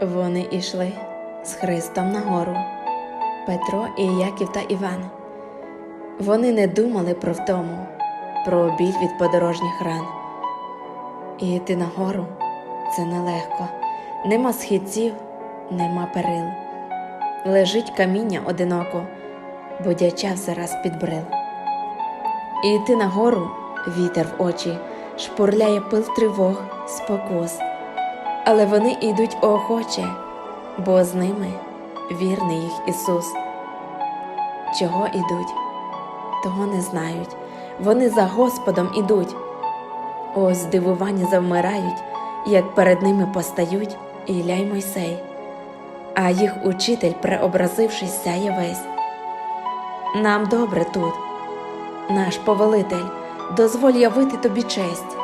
Вони ішли з Христом на гору, Петро і Яків та Іван. Вони не думали про втому, про біль від подорожніх ран. І йти на гору це нелегко, нема східців, нема перил. Лежить каміння одиноко, будяча все раз підбрил. І йти на гору вітер в очі, шпурляє пил тривог, спокус. Але вони йдуть охоче, бо з ними вірний їх Ісус. Чого ідуть, того не знають. Вони за Господом ідуть. Ось здивування завмирають, як перед ними постають Ілля й Мойсей, а їх учитель, преобразившись, сяє весь. Нам добре тут, наш повелитель, дозволь явити тобі честь.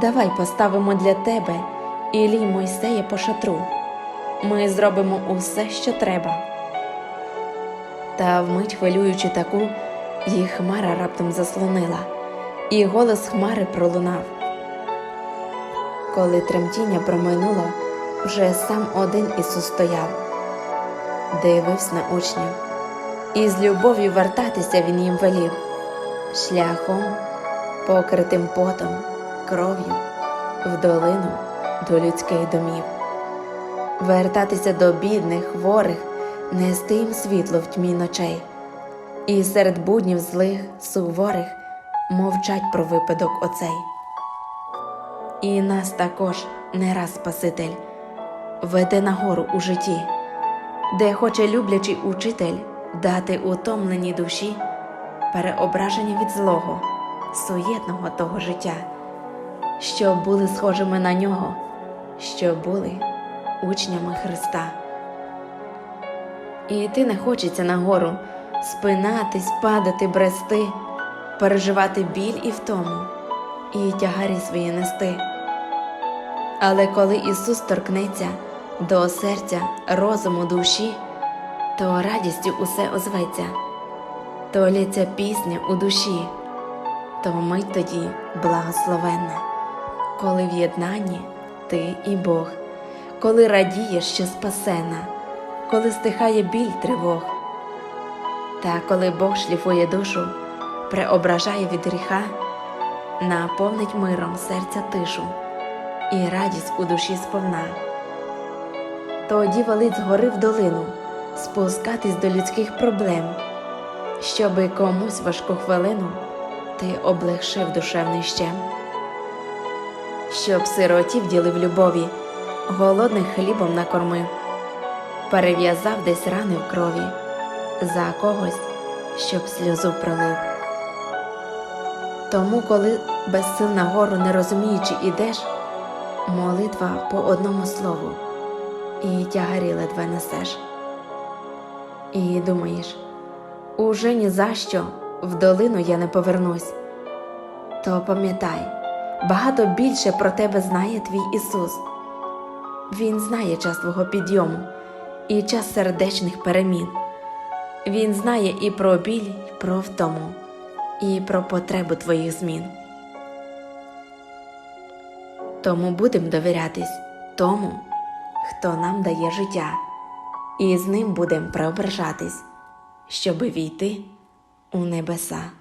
Давай поставимо для тебе Іллі й Мойсея по шатру. Ми зробимо усе, що треба. Та вмить хвилюючи таку, їх хмара раптом заслонила, і голос хмари пролунав. Коли тремтіння промайнуло, вже сам один Ісус стояв, дивився на учнів, і з любов'ю вертатися Він їм велів, шляхом, покритим потом, кров'ю, в долину до людських домів, вертатися до бідних, хворих, нести їм світло в тьмі ночей, і серед буднів злих, суворих мовчать про випадок оцей. І нас також не раз Спаситель веде нагору у житті, де хоче люблячий учитель дати утомленій душі переображення від злого, суєтного того життя, щоб були схожими на нього, щоб були учнями Христа. І йти не хочеться нагору, спинатись, падати, брести, переживати біль і втому, і тягарі свої нести. Але коли Ісус торкнеться до серця, розуму, душі, то радістю усе озветься, то лється пісня у душі, то мить тоді благословенна, коли в ти і Бог, коли радієш, що спасена, коли стихає біль тривог. Та коли Бог шліфує душу, преображає від гріха, наповнить миром серця тишу і радість у душі сповна. Тоді валить згори в долину, спускатись до людських проблем, щоби комусь важку хвилину ти облегшив душевний щем, щоб сиротів ділив любові, голодних хлібом накормив, перев'язав десь рани в крові, за когось, щоб сльозу пролив. Тому, коли без сил на гору не розуміючи ідеш, молитва по одному слову, і тягарі ледве несеш. І думаєш, уже ні за що в долину я не повернусь. То пам'ятай, багато більше про тебе знає твій Ісус. Він знає час твого підйому і час сердечних перемін. Він знає і про біль, і про втому, і про потребу твоїх змін. Тому будемо довірятись тому, хто нам дає життя, і з ним будемо преображатись, щоби війти у небеса.